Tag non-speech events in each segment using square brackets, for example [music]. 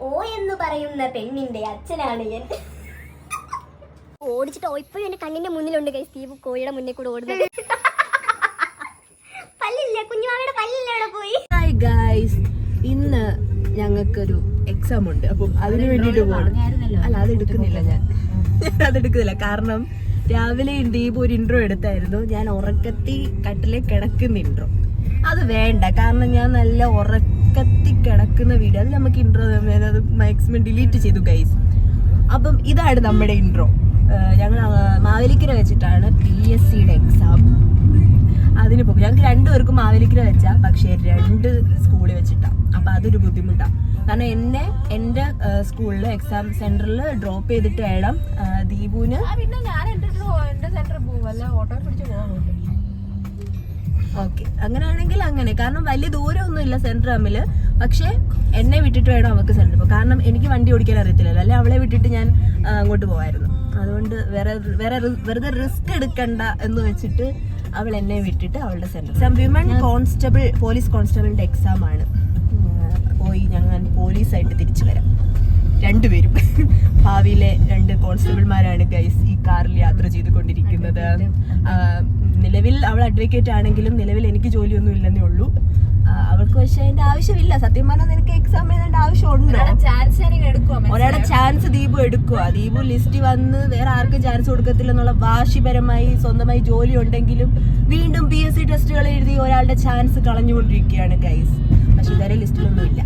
ഓ എന്ന് പറയുന്ന പെണ്ണിന്റെ അച്ഛനാണ് ഞാൻ. ഓടിച്ചിട്ട് ഇപ്പോഴും എന്റെ കണ്ണിന്റെ മുന്നിലുണ്ട് കൈ സ്റ്റീവ് കോഴിയുടെ മുന്നേ കൂടെ ഓടുന്നത്. പല്ലില്ല? കുഞ്ഞുമാവയുടെ പല്ലില്ല അവിടെ പോയി? ഹായ് ഗൈസ് ഇന്ന് ഞങ്ങൾക്കൊരു എക്സാം ഉണ്ട്. അപ്പം അതിന് വേണ്ടിട്ട് പോകണം അല്ല അത് എടുക്കുന്നില്ല ഞാൻ. [laughs] അത് എടുക്കുന്നില്ല. കാരണം രാവിലെ ദീപ് ഒരു ഇൻട്രോ എടുത്തായിരുന്നു. ഞാൻ ഉറക്കത്തി കട്ടിലെ കിടക്കുന്ന ഇൻട്രോ അത് വേണ്ട. കാരണം ഞാൻ നല്ല ഉറക്കത്തി കിടക്കുന്ന വീഡിയോ അത് നമുക്ക് ഇൻട്രോ അത് മാക്സിമം ഡിലീറ്റ് ചെയ്തു ഗൈസ് അപ്പം ഇതാണ് നമ്മുടെ ഇൻട്രോ ഞങ്ങൾ മാവേലിക്കര വെച്ചിട്ടാണ് പി എസ് സിയുടെ എക്സാം അതിന് പോകും. ഞങ്ങൾക്ക് രണ്ടുപേർക്കും മാവേലിക്കര വെച്ചാൽ പക്ഷേ രണ്ട് സ്കൂളിൽ വെച്ചിട്ടാണ് അപ്പം അതൊരു ബുദ്ധിമുട്ടാണ് കാരണം എന്നെ എന്റെ സ്കൂളിൽ എക്സാം സെന്ററിൽ ഡ്രോപ്പ് ചെയ്തിട്ട് വേണം ദീപുവിന് ഓക്കെ അങ്ങനെയാണെങ്കിൽ അങ്ങനെ. കാരണം വലിയ ദൂരമൊന്നും ഇല്ല സെന്റർ തമ്മിൽ പക്ഷെ എന്നെ വിട്ടിട്ട് വേണം അവൾക്ക് സെന്റർ പോകും കാരണം എനിക്ക് വണ്ടി ഓടിക്കാൻ അറിയത്തില്ലല്ലോ. അല്ലെ അവളെ വിട്ടിട്ട് ഞാൻ അങ്ങോട്ട് പോവായിരുന്നു. അതുകൊണ്ട് വേറെ വേറെ വെറുതെ റിസ്ക് എടുക്കണ്ട എന്ന് വെച്ചിട്ട് അവൾ എന്നെ വിട്ടിട്ട് അവളുടെ centre exam women constable police കോൺസ്റ്റബിളിന്റെ exam ആണ്. പോയി ഞങ്ങൾ പോലീസായിട്ട് തിരിച്ചു വരാം. രണ്ടുപേരും. ഭാവിയിലെ രണ്ട് കോൺസ്റ്റബിൾമാരാണ് ഗൈസ് ഈ കാറിൽ യാത്ര ചെയ്തുകൊണ്ടിരിക്കുന്നത്. നിലവിൽ അവൾ അഡ്വക്കേറ്റ് ആണെങ്കിലും നിലവിൽ എനിക്ക് ജോലിയൊന്നും ഇല്ലെന്നേ ഉള്ളൂ. അവൾക്ക് പക്ഷെ അതിന്റെ ആവശ്യമില്ല. സത്യം പറഞ്ഞാൽ നിനക്ക് എക്സാം എഴുതേണ്ട ആവശ്യമുണ്ടോ? ഒരാളുടെ ചാൻസ് ദീപു എടുക്കുക ദീപു ലിസ്റ്റ് വന്ന് വേറെ ആർക്കും ചാൻസ് കൊടുക്കത്തില്ല എന്നുള്ള വാശിപരമായി സ്വന്തമായി ജോലി ഉണ്ടെങ്കിലും വീണ്ടും പി എസ് സി ടെസ്റ്റുകൾ എഴുതി ഒരാളുടെ ചാൻസ് കളഞ്ഞുകൊണ്ടിരിക്കുകയാണ് ഗൈസ് പക്ഷെ ഇതുവരെ ലിസ്റ്റിലൊന്നും ഇല്ല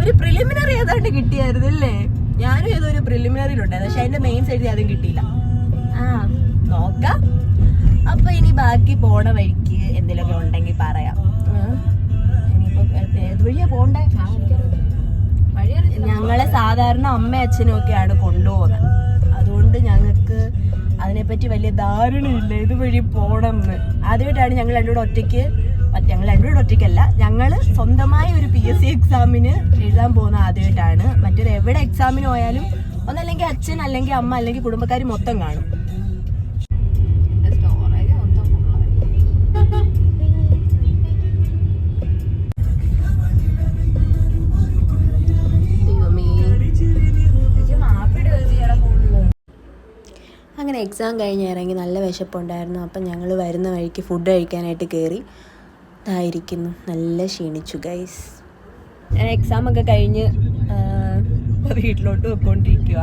ഒരു പ്രിലിമിനറി ഏതാണ്ട് കിട്ടിയായിരുന്നു അല്ലേ? ഞാനും ഏതോ ഒരു പ്രിലിമിനറിയിലുണ്ടായിരുന്നു പക്ഷെ അതിന്റെ മെയിൻസ് എഴുതി അതും കിട്ടിയില്ല. ആ നോക്കാം. അപ്പൊ ഇനി ബാക്കി പോണ വഴിക്ക് എന്തെങ്കിലുമൊക്കെ ഉണ്ടെങ്കിൽ പറയാം. വഴിയാ പോണ്ടേ? ഞങ്ങളെ സാധാരണ അമ്മ അച്ഛനും ഒക്കെയാണ് കൊണ്ടുപോകുന്നത്. അതുകൊണ്ട് ഞങ്ങൾക്ക് അതിനെപ്പറ്റി വലിയ ധാരണയില്ല. ഇതുവഴി പോണം എന്ന് ആദ്യമായിട്ടാണ് ഞങ്ങൾ രണ്ടുകൂടെ ഒറ്റയ്ക്ക് ഞങ്ങൾ രണ്ടുകൂടെ ഒറ്റയ്ക്കല്ല. ഞങ്ങൾ സ്വന്തമായ ഒരു പി എസ് സി എക്സാമിന് എഴുതാൻ പോകുന്ന ആദ്യമായിട്ടാണ് മറ്റൊരു എവിടെ എക്സാമിന് പോയാലും ഒന്നല്ലെങ്കിൽ അച്ഛൻ അല്ലെങ്കിൽ അമ്മ അല്ലെങ്കിൽ കുടുംബക്കാർ മൊത്തം കാണും. അങ്ങനെ എക്സാം കഴിഞ്ഞ് ഇറങ്ങി നല്ല വിശപ്പുണ്ടായിരുന്നു. അപ്പം ഞങ്ങൾ വരുന്ന വഴിക്ക് ഫുഡ് കഴിക്കാനായിട്ട് കയറി ഇതായിരിക്കുന്നു. നല്ല ക്ഷീണിച്ചു ഗൈസ് ഞാൻ എക്സാം ഒക്കെ കഴിഞ്ഞ് വീട്ടിലോട്ട് പോയിക്കൊണ്ടിരിക്കുക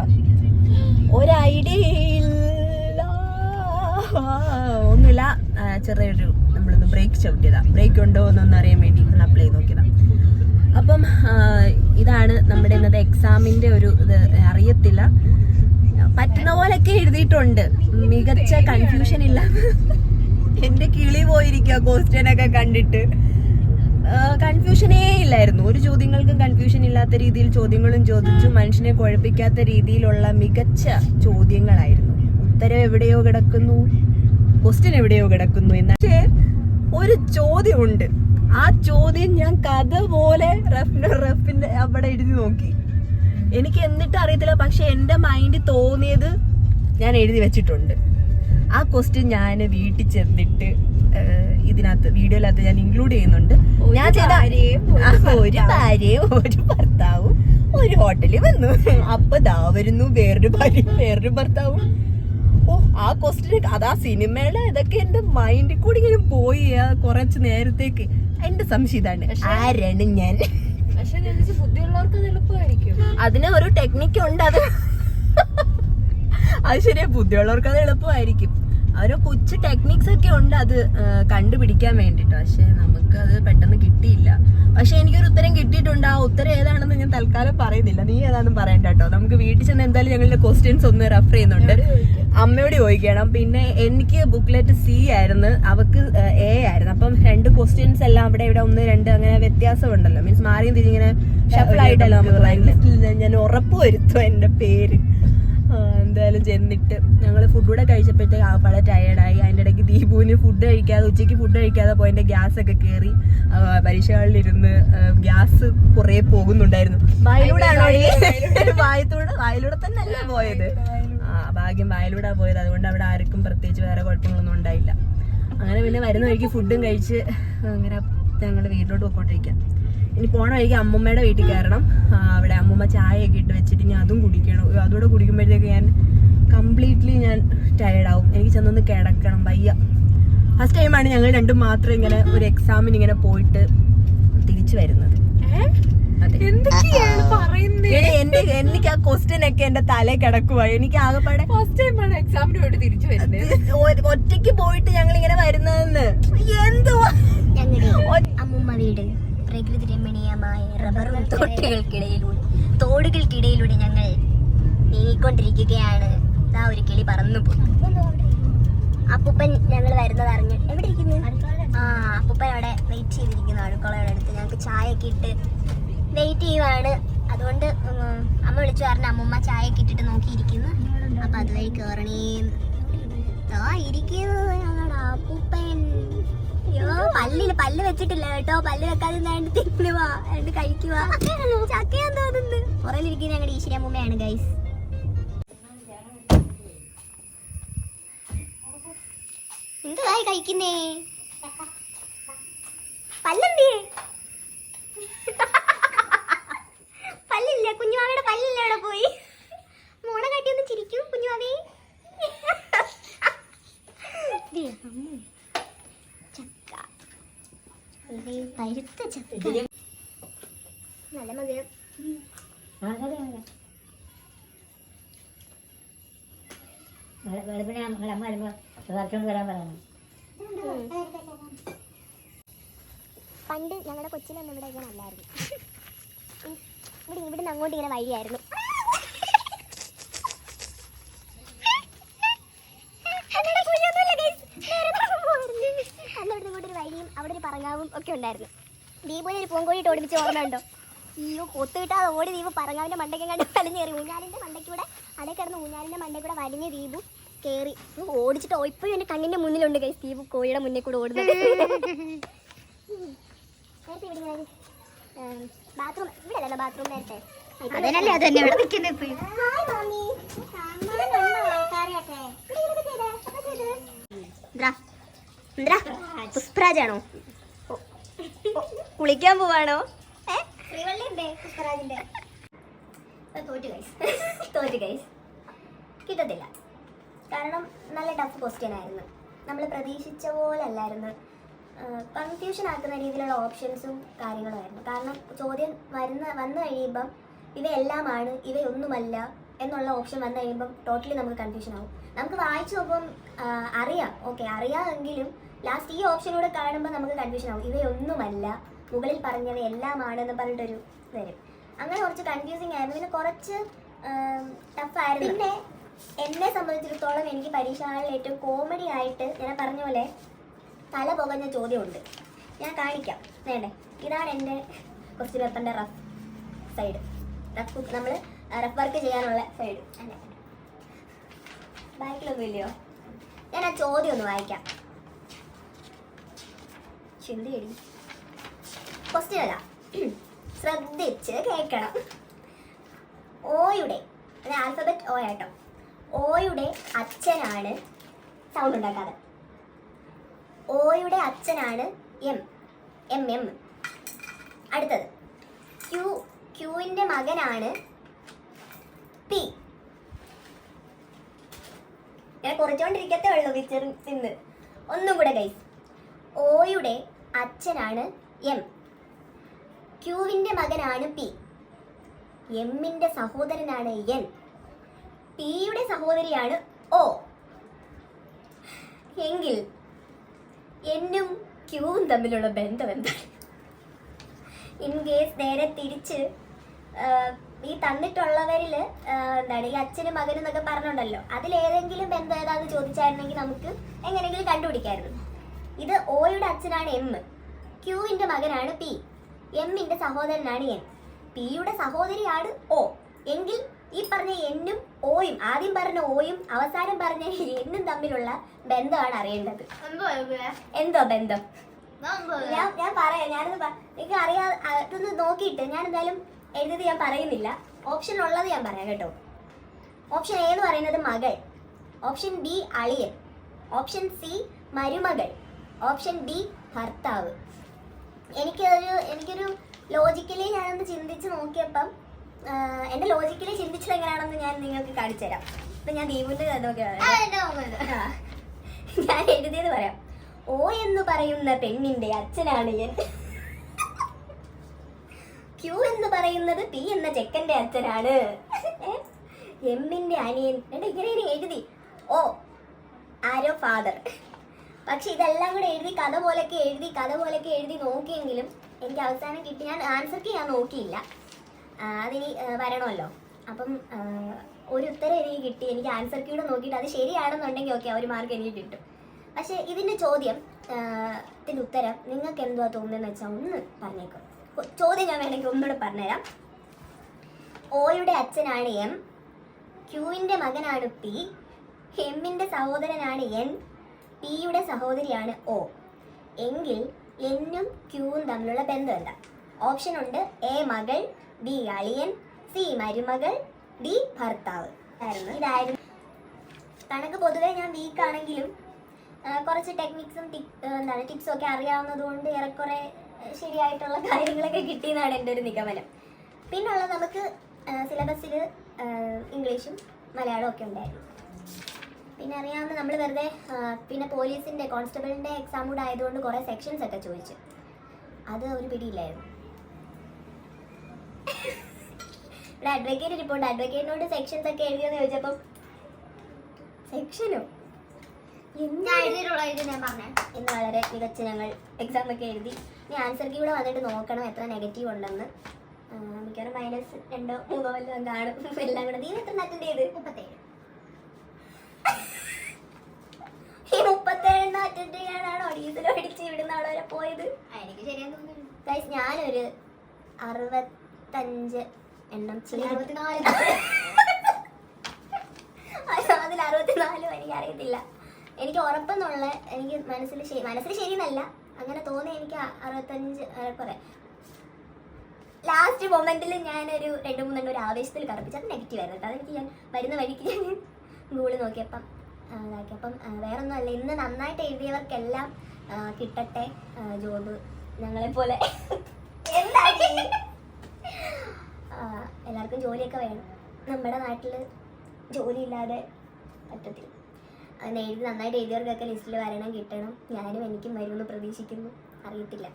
ഒരു ഐഡിയ ഇല്ല. ഒന്നുമില്ല. ചെറിയൊരു നമ്മളൊന്ന് ബ്രേക്ക് ചവിട്ടിയതാ. ബ്രേക്ക് ഉണ്ടോ എന്നൊന്നും അറിയാൻ വേണ്ടി ഒന്ന് അപ്ലൈ നോക്കിയതാ. അപ്പം ഇതാണ് നമ്മുടെ ഇന്നത്തെ എക്സാമിന്റെ ഒരു ഇത്. അറിയത്തില്ല. പറ്റുന്ന പോലൊക്കെ എഴുതിയിട്ടുണ്ട്. മികച്ച കൺഫ്യൂഷൻ ഇല്ല എന്റെ കിളി പോയിരിക്കുക ക്വസ്റ്റ്യൻ ഒക്കെ കണ്ടിട്ട്. കൺഫ്യൂഷനേ ഇല്ലായിരുന്നു. ഒരു ചോദ്യങ്ങൾക്കും കൺഫ്യൂഷൻ ഇല്ലാത്ത രീതിയിൽ ചോദ്യങ്ങളും ചോദിച്ചു മനുഷ്യനെ കുഴപ്പിക്കാത്ത രീതിയിലുള്ള മികച്ച ചോദ്യങ്ങളായിരുന്നു. ഉത്തരം എവിടെയോ കിടക്കുന്നു ക്വസ്റ്റ്യൻ എവിടെയോ കിടക്കുന്നു. എന്ന പക്ഷേ ഒരു ചോദ്യമുണ്ട്. ആ ചോദ്യം ഞാൻ കഥ പോലെ റഫിന്റെ റഫിന്റെ അവിടെ എഴുതി നോക്കി. എനിക്ക് എന്നിട്ട് അറിയത്തില്ല പക്ഷെ എന്റെ മൈൻഡ് തോന്നിയത് ഞാൻ എഴുതി വെച്ചിട്ടുണ്ട്. ആ ക്വസ്റ്റ്യൻ ഞാൻ വീട്ടിൽ ചെന്നിട്ട് ഇതിനകത്ത് വീഡിയോയിലകത്ത് ഞാൻ ഇൻക്ലൂഡ് ചെയ്യുന്നുണ്ട്. ഞാൻ ചെയ്ത ഒരു [laughs] ഭാര്യയും ഒരു ഭർത്താവും ഒരു ഹോട്ടലിൽ വന്നു. അപ്പൊ ദാ വരുന്നു വേറൊരു ഭാര്യയും വേറൊരു ഭർത്താവും. ഓ ആ ക്വസ്റ്റ്യൻ ആ സിനിമയുടെ ഇതൊക്കെ എന്റെ മൈൻഡിൽ കൂടി ഇങ്ങനെ പോയി കുറച്ച് നേരത്തേക്ക്. എന്റെ സംശയം ഇതാണ്. ആരാണ് ഞാൻ? പക്ഷെ ബുദ്ധിയുള്ളവർക്ക് അത് എളുപ്പമായിരിക്കും. അതിന് ഒരു ടെക്നിക്ക് ഉണ്ട് അത്. അത് ശരിയാ ബുദ്ധിയുള്ളവർക്ക് അത് എളുപ്പമായിരിക്കും. ഓരോ കൊച്ചു ടെക്നിക്സ് ഒക്കെ ഉണ്ട് അത് കണ്ടുപിടിക്കാൻ വേണ്ടിട്ടോ. പക്ഷെ നമുക്ക് അത് പെട്ടെന്ന് കിട്ടിയില്ല. പക്ഷെ എനിക്കൊരു ഉത്തരം കിട്ടിയിട്ടുണ്ട്. ആ ഉത്തരം ഏതാണെന്ന് ഞാൻ തൽക്കാലം പറയുന്നില്ല. നീ ഏതാണെന്ന് പറയണ്ട കേട്ടോ. നമുക്ക് വീട്ടിൽ ചെന്ന് എന്തായാലും ഞങ്ങളുടെ ക്വസ്റ്റ്യൻസ് ഒന്ന് റെഫർ ചെയ്യുന്നുണ്ട്. അമ്മയോട് ചോദിക്കണം. പിന്നെ എനിക്ക് ബുക്ക്ലെറ്റ് സി ആയിരുന്നു. അവക്ക് എ ആയിരുന്നു. അപ്പം രണ്ട് ക്വസ്റ്റ്യൻസ് എല്ലാം അവിടെ ഇവിടെ ഒന്ന് രണ്ട് അങ്ങനെ വ്യത്യാസം ഉണ്ടല്ലോ മീൻസ് മാറിയും തിരിഞ്ഞിങ്ങനെ ഷഫിൾ ആയിട്ടല്ലോ നമുക്ക് ഞാൻ ഉറപ്പ് വരുത്തും എന്റെ പേര്. എന്തായാലും ചെന്നിട്ട് ഞങ്ങൾ ഫുഡ് കൂടെ കഴിച്ചപ്പോഴത്തേക്ക് ആ പല ടയേർഡായി അതിന്റെ ഇടയ്ക്ക് ദീപുവിന് ഫുഡ് കഴിക്കാതെ ഉച്ചയ്ക്ക് ഫുഡ് കഴിക്കാതെ പോയി ഗ്യാസ് ഒക്കെ കയറി പരീക്ഷ ഹാളിലിരുന്ന് ഗ്യാസ് കുറേ പോകുന്നുണ്ടായിരുന്നു. [laughs] വായിലൂടെ വായത്തൂടെ വായിലൂടെ തന്നെ അല്ല പോയത് ആ ഭാഗ്യം വായിലൂടെ പോയത്. അതുകൊണ്ട് അവിടെ ആർക്കും പ്രത്യേകിച്ച് വേറെ കുഴപ്പങ്ങളൊന്നും ഉണ്ടായില്ല. അങ്ങനെ പിന്നെ വരുന്ന വഴിക്ക് ഫുഡും കഴിച്ച് അങ്ങനെ ഞങ്ങളുടെ വീട്ടിലോട്ട് പോയിക്കൊണ്ടിരിക്കാം ഇനി പോണ വഴിക്ക് അമ്മൂമ്മയുടെ വീട്ടിൽ കയറണം. അവിടെ അമ്മൂമ്മ ചായയൊക്കെ ഇട്ട് വെച്ചിട്ട് ഞാൻ അതും കുടിക്കണം. അതുകൂടെ കുടിക്കുമ്പോഴത്തേക്ക് ഞാൻ കംപ്ലീറ്റ്ലി ഞാൻ ടയർഡാവും എനിക്ക് ചെന്നൊന്ന് കിടക്കണം വയ്യ. ഫസ്റ്റ് ടൈമാണ് ഞങ്ങൾ രണ്ടും മാത്രം ഇങ്ങനെ ഒരു എക്സാമിന് ഇങ്ങനെ പോയിട്ട് തിരിച്ചു വരുന്നത്. എന്റെ എനിക്ക് ആ ക്വസ്റ്റ്യൻ ഒക്കെ എന്റെ തലേ കിടക്കുവാ. എനിക്ക് ആകെപ്പാടെ ഫസ്റ്റ് ടൈമാണ് എക്സാമിന് പോയിട്ട് തിരിച്ചു വരുന്നത്. ഒറ്റയ്ക്ക് പോയിട്ട് ഞങ്ങൾ ഇങ്ങനെ വരുന്നതെന്ന്. എന്തുവാ? അമ്മൂമ്മ വീട്. പ്രകൃതി രമണീയമായ റബ്ബറും തോട്ടുകൾക്കിടയിലൂടെ തോടുകൾക്കിടയിലൂടെ ഞങ്ങൾ നീങ്ങിക്കൊണ്ടിരിക്കുകയാണ്. ആ ഒരു കിളി പറന്നു പോയി. അപ്പൂപ്പൻ ഞങ്ങൾ വരുന്നത് അറിഞ്ഞു എവിടെ ഇരിക്കുന്നു ആ അപ്പൂപ്പൻ അവിടെ വെയിറ്റ് ചെയ്തിരിക്കുന്നു. അടുക്കളയുടെ അടുത്ത് ഞങ്ങൾക്ക് ചായയൊക്കെ ഇട്ട് വെയിറ്റ് ചെയ്യുവാണ്. അതുകൊണ്ട് അമ്മ വിളിച്ചു പറഞ്ഞ അമ്മൂമ്മ ചായയൊക്കെ ഇട്ടിട്ട് നോക്കിയിരിക്കുന്നു. അപ്പൊ അതുവഴി കയറണേ അപ്പൂപ്പൻ പല്ലിൽ പല്ല് വെച്ചിട്ടില്ല കേട്ടോ. പല്ല് വെക്കാതെ തിന്നുവാ രണ്ട് കഴിക്കുവാ ചക്കയാൻ ഗൈസ് എന്തായി കഴിക്കുന്നേ? പല്ലെന്തിയേ? പല്ലില്ല? കുഞ്ഞുമാവയുടെ പല്ലില്ല അവിടെ പോയി? മോണ കാട്ടി ഒന്ന് ചിരിക്കൂ കുഞ്ഞുമാവേ. അമ്മു. പഴുത്ത ചക്ക. നല്ല മധുരം. പണ്ട് ഞങ്ങളുടെ കൊച്ചിനൊന്നും ഇവിടെ ഇങ്ങനെ അല്ലായിരുന്നു. ഇവിടെ ഇവിടുന്ന് അങ്ങോട്ട് ഇങ്ങനെ വഴിയായിരുന്നു ഒക്കെ ഉണ്ടായിരുന്നു. ദീപുവിനെ ഒരു പൂങ്കോഴിട്ട് ഓടിപ്പിച്ച ഓർമ്മയുണ്ടോ അയ്യോ കൊത്തു കിട്ടാതെ ഓടി ദീപ് പറങ്ങാവിന്റെ മണ്ടയ്ക്ക് കണ്ട് വലിഞ്ഞേറി ഊഞ്ഞാലിന്റെ മണ്ടയ്ക്കൂടെ അടയിൽ കിടന്ന് ഊഞ്ഞാലിന്റെ മണ്ടയ്ക്കൂടെ കൂടെ വലിഞ്ഞ ദീപു കയറി. ഓടിച്ചിട്ട് ഇപ്പോഴും എന്റെ കണ്ണിന്റെ മുന്നിലുണ്ട് കൈ ദീപു കോഴിയുടെ മുന്നിൽ കൂടെ ഓടുന്നത്. ബാത്റൂം ഇവിടെ അല്ലല്ലോ ബാത്റൂം നേരത്തെ. അതിനല്ലേ അത് തന്നെ ഇവിടെ നിൽക്കുന്നത് ഇപ്പോഴും. ഹായ് മാമി. പുഷ്പരാജാണോ? കുളിക്കാൻ പോവാണോ? തോറ്റു ഗൈസ് [laughs] തോറ്റു ഗൈസ് കിട്ടത്തില്ല. കാരണം നല്ല ടഫ് ക്വസ്റ്റ്യൻ ആയിരുന്നു. നമ്മൾ പ്രതീക്ഷിച്ച പോലെ അല്ലായിരുന്നു. കൺഫ്യൂഷൻ ആക്കുന്ന രീതിയിലുള്ള ഓപ്ഷൻസും കാര്യങ്ങളുമായിരുന്നു കാരണം ചോദ്യം വരുന്ന വന്നു കഴിയുമ്പം ഇവയെല്ലാമാണ് ഇവയൊന്നുമല്ല എന്നുള്ള ഓപ്ഷൻ വന്നു കഴിയുമ്പം ടോട്ടലി നമുക്ക് കൺഫ്യൂഷൻ ആവും. നമുക്ക് വായിച്ചു നോക്കുമ്പം അറിയാം. ഓക്കെ അറിയാമെങ്കിലും ലാസ്റ്റ് ഈ ഓപ്ഷനോട് കാണുമ്പോൾ നമുക്ക് കൺഫ്യൂഷൻ ആവും. ഇവയൊന്നുമല്ല മുകളിൽ പറഞ്ഞവ എല്ലാമാണെന്ന് പറഞ്ഞിട്ടൊരു വരും. അങ്ങനെ കുറച്ച് കൺഫ്യൂസിങ് ആയിരുന്നു. പിന്നെ കുറച്ച് ടഫായിരുന്നു പിന്നെ എന്നെ സംബന്ധിച്ചിടത്തോളം എനിക്ക് പരീക്ഷകളിൽ ഏറ്റവും കോമഡി ആയിട്ട് ഞാൻ പറഞ്ഞ പോലെ തല പുകഞ്ഞ ചോദ്യമുണ്ട്. ഞാൻ കാണിക്കാം. വേണ്ടേ? ഇതാണ് എന്റെ ക്വസ്റ്റ്യൻ പേപ്പറിന്റെ റഫ് സൈഡ് റഫ് നമ്മൾ റഫ് വർക്ക് ചെയ്യാനുള്ള സൈഡ് അല്ലേ? ബാക്കിലൊന്നും ഇല്ലയോ ഞാൻ ആ ചോദ്യം ഒന്ന് വായിക്കാം. ചിന്തയടി. ക്വസ്റ്റ്യൻ അല്ല ശ്രദ്ധിച്ച് കേൾക്കണം. ഓയുടെ അത് ആൽഫബറ്റ് ഓ ആട്ടോ ഓയുടെ അച്ഛനാണ് സൗണ്ട് ഉണ്ടാക്കാതെ ഓയുടെ അച്ഛനാണ് എം എം എം അടുത്തത്. ക്യൂ ക്യൂവിന്റെ മകനാണ് പി ഞാൻ കുറച്ചുകൊണ്ടിരിക്കത്തേ ഉള്ളൂ പിക്ചർ നിന്ന്. ഒന്നും കൂടെ കൈ ഓയുടെ അച്ഛനാണ് എം ക്യൂവിന്റെ മകനാണ് പി. എമ്മിന്റെ സഹോദരനാണ് എൻ. പിയുടെ സഹോദരിയാണ് ഓ എങ്കിൽ എന്നും ക്യൂവും തമ്മിലുള്ള ബന്ധം എന്താണ് ഇൻ കേസ് നേരെ തിരിച്ച് ഈ തന്നിട്ടുള്ളവരിൽ എന്താണ് ഈ അച്ഛനും മകനും എന്നൊക്കെ പറഞ്ഞുണ്ടല്ലോ. അതിലേതെങ്കിലും ബന്ധം ഏതാന്ന് ചോദിച്ചായിരുന്നെങ്കിൽ നമുക്ക് എങ്ങനെയെങ്കിലും കണ്ടുപിടിക്കായിരുന്നു. ഇത് ഓയുടെ അച്ഛനാണ് എം. ക്യൂവിന്റെ മകനാണ് പി. എമ്മിന്റെ സഹോദരനാണ് എൻ പിയുടെ സഹോദരിയാണ് ഓ. എങ്കിൽ ഈ പറഞ്ഞ എന്നും ഓയും ആദ്യം പറഞ്ഞ ഓയും അവസാനം പറഞ്ഞ എന്നും തമ്മിലുള്ള ബന്ധമാണ് അറിയേണ്ടത്. എന്തോ ബന്ധം? ഞാൻ ഞാൻ പറയാം ഞാനത് നിങ്ങൾക്ക് അറിയാ അതൊന്ന് നോക്കിയിട്ട് ഞാൻ എന്തായാലും എഴുതി ഞാൻ പറയുന്നില്ല. ഓപ്ഷൻ ഉള്ളത് ഞാൻ പറയാം കേട്ടോ. ഓപ്ഷൻ എ എന്ന് പറയുന്നത് മകൾ. ഓപ്ഷൻ ബി അളിയൻ. ഓപ്ഷൻ സി മരുമകൾ. ഓപ്ഷൻ ഡി ഭർത്താവ്. എനിക്കൊരു എനിക്കൊരു ലോജിക്കലി ഞാനൊന്ന് ചിന്തിച്ച് നോക്കിയപ്പം ആ, എന്റെ ലോജിക്കലി ചിന്തിച്ചത് എങ്ങനെയാണെന്ന് ഞാൻ നിങ്ങൾക്ക് കാണിച്ചു തരാം. ഇപ്പൊ ഞാൻ ദീപുന്റെ നോക്കിയാണ് ഞാൻ എഴുതിയത് പറയാം. ഓ എന്ന് പറയുന്ന പെണ്ണിന്റെ അച്ഛനാണ് ഞാൻ ക്യൂ എന്ന് പറയുന്നത് പി എന്ന ചെക്കന്റെ അച്ഛനാണ്? എമ്മിന്റെ അനിയൻ. എടാ ഇങ്ങനെ എഴുതി. ഓ ആരോ ഫാദർ പക്ഷെ ഇതെല്ലാം കൂടെ എഴുതി കഥ പോലൊക്കെ എഴുതി കഥ പോലൊക്കെ എഴുതി നോക്കിയെങ്കിലും എനിക്ക് അവസാനം കിട്ടി. ഞാൻ ആൻസർക്ക് ഞാൻ നോക്കിയില്ല. അതിനി വരണമല്ലോ. അപ്പം ഒരു ഉത്തരം എനിക്ക് കിട്ടി. എനിക്ക് ആൻസർ കൂടെ നോക്കിയിട്ട് അത് ശരിയാണെന്നുണ്ടെങ്കിൽ ഓക്കെ ഒരു മാർക്ക് എനിക്ക് കിട്ടും. പക്ഷെ ഇതിന്റെ ചോദ്യം ആ, ഇതിന്റെ ഉത്തരം നിങ്ങൾക്ക് എന്തുവാ തോന്നുന്നതെന്ന് വെച്ചാൽ ഒന്ന് പറഞ്ഞേക്കും. ചോദ്യം ഞാൻ വേണമെങ്കിൽ ഒന്നുകൂടെ പറഞ്ഞുതരാം. ഓയുടെ അച്ഛനാണ് എം ക്യൂവിന്റെ മകനാണ് പി എമ്മിന്റെ സഹോദരനാണ് എൻ പിയുടെ സഹോദരിയാണ് ഒ എങ്കിൽ എന്നും ക്യൂവും തമ്മിലുള്ള ബന്ധം എന്താ? ഓപ്ഷൻ ഉണ്ട് എ മകൾ ബി അളിയൻ സി മരുമകൾ ഡി ഭർത്താവ്. ആയിരുന്നു. ഇതായിരുന്നു. കണക്ക് പൊതുവെ ഞാൻ വീക്ക് ആണെങ്കിലും കുറച്ച് ടെക്നിക്സും എന്താണ് ടിപ്സും ഒക്കെ അറിയാവുന്നത് കൊണ്ട് ഏറെക്കുറെ ശരിയായിട്ടുള്ള കാര്യങ്ങളൊക്കെ കിട്ടിയെന്നാണ് എന്റെ ഒരു നിഗമനം. പിന്നുള്ളത് നമുക്ക് സിലബസിൽ ഇംഗ്ലീഷും മലയാളവും ഒക്കെ ഉണ്ടായിരുന്നു. പിന്നെ അറിയാവുന്ന നമ്മൾ വെറുതെ പിന്നെ പോലീസിന്റെ കോൺസ്റ്റബിളിന്റെ എക്സാം കൂടെ ആയതുകൊണ്ട് കുറേ സെക്ഷൻസ് ഒക്കെ ചോദിച്ചു. അത് ഒരു പിടിയില്ലായിരുന്നു. ഇവിടെ അഡ്വക്കേറ്റ് ഇരിപ്പുണ്ട്. അഡ്വക്കേറ്റിനോട് സെക്ഷൻസ് ഒക്കെ എഴുതിയെന്ന് ചോദിച്ചപ്പം സെക്ഷനോ ഞാൻ എഴുതിയിട്ടുള്ള ഇത് ഞാൻ പറഞ്ഞേ. ഇന്ന് വളരെ മികച്ച ഞങ്ങൾ എക്സാം ഒക്കെ എഴുതി. ഇനി ആൻസർ കീ കൂടെ വന്നിട്ട് നോക്കണം എത്ര നെഗറ്റീവ് ഉണ്ടെന്ന്. മിക്കവാറും മൈനസ് രണ്ടോ മൂന്നോ വല്ലതും കാണും. എല്ലാം കൂടെ. നീ എത്ര അറ്റൻഡ് ചെയ്ത് മുപ്പത്തേഴ് ഈ മുപ്പത്തേഴെണ്ണം അറ്റൻഡ് ചെയ്യാനാണോ ഡീസൽ അടിച്ച് ഇവിടുന്ന് അവിടെ വരെ പോയത് എനിക്ക് ശരിയാന്ന് തോന്നുന്നു ഗൈസ് ഞാനൊരു അറുപത്തഞ്ച് എണ്ണം അറുപത്തിനാല്. അതിൽ അറുപത്തിനാലും എനിക്ക് അറിയത്തില്ല എനിക്ക് ഉറപ്പെന്നുള്ള എനിക്ക് മനസ്സിൽ ശരി മനസ്സിൽ ശരിയെന്നല്ല. അങ്ങനെ തോന്നി എനിക്ക് അറുപത്തഞ്ച് കുറെ ലാസ്റ്റ് മൊമെന്റിൽ ഞാനൊരു രണ്ട് മൂന്നെണ്ണം ഒരു ആവേശത്തിൽ കറപ്പിച്ചു അത് നെഗറ്റീവ് ആയിരുന്നു കേട്ടോ. അതെനിക്ക് ഞാൻ വരുന്ന വഴിക്ക് ഞാൻ ഗൂഗിൾ നോക്കിയപ്പം ആ, ഇതാക്കിയപ്പം ആ, വേറൊന്നുമല്ല ഇന്ന് നന്നായിട്ട് എഴുതിയവർക്കെല്ലാം കിട്ടട്ടെ. ജോബ് ഞങ്ങളെ പോലെ എല്ലാവർക്കും ജോലിയൊക്കെ വേണം. നമ്മുടെ നാട്ടിൽ ജോലിയില്ലാതെ പറ്റത്തില്ല. അത് എഴുതി നന്നായിട്ട് എഴുതിയവർക്കൊക്കെ ലിസ്റ്റിൽ വരണം കിട്ടണം. ഞാനും എനിക്കും വരുമെന്ന് പ്രതീക്ഷിക്കുന്നു. അറിയത്തില്ല.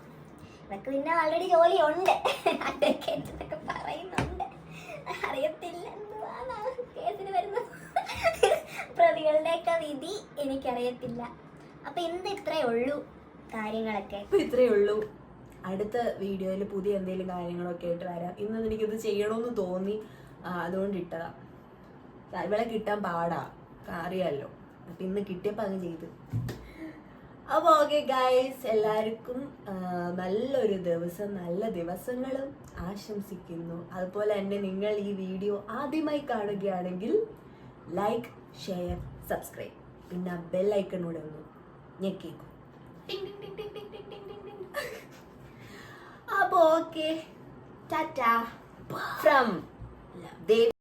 ഇവർക്ക് പിന്നെ ഓൾറെഡി ജോലിയുണ്ട്. അതൊക്കെ എന്തൊക്കെ പറയുന്നുണ്ട്. അറിയത്തില്ല. കേസിന് വരുന്ന പ്രതികളുടെയൊക്കെ വിധി എനിക്കറിയത്തില്ല. അപ്പൊ ഇന്ന് ഇത്രേ ഉള്ളൂ കാര്യങ്ങളൊക്കെ. ഇത്രയേ ഉള്ളൂ. അടുത്ത വീഡിയോയിൽ പുതിയ എന്തെങ്കിലും കാര്യങ്ങളൊക്കെ ആയിട്ട് വരാം. ഇന്ന് എനിക്കിത് ചെയ്യണമെന്ന് തോന്നി. അതുകൊണ്ട് ഇട്ടതാ ഇവിടെ കിട്ടാൻ പാടാ. അറിയാലോ. അപ്പൊ ഇന്ന് കിട്ടിയപ്പോ അങ്ങ് ചെയ്ത്. അപ്പൊ ഓക്കെ ഗൈസ് എല്ലാവർക്കും നല്ലൊരു ദിവസം നല്ല ദിവസങ്ങളും ആശംസിക്കുന്നു. അതുപോലെ തന്നെ നിങ്ങൾ ഈ വീഡിയോ ആദ്യമായി കാണുകയാണെങ്കിൽ ലൈക്ക് ഷെയർ സബ്സ്ക്രൈബ് പിന്നെ കൂടെ ഒന്ന് ഞെക്കിക്കും അപ്പോ ഓക്കെ ടാറ്റ ഫ്രം ദേവ്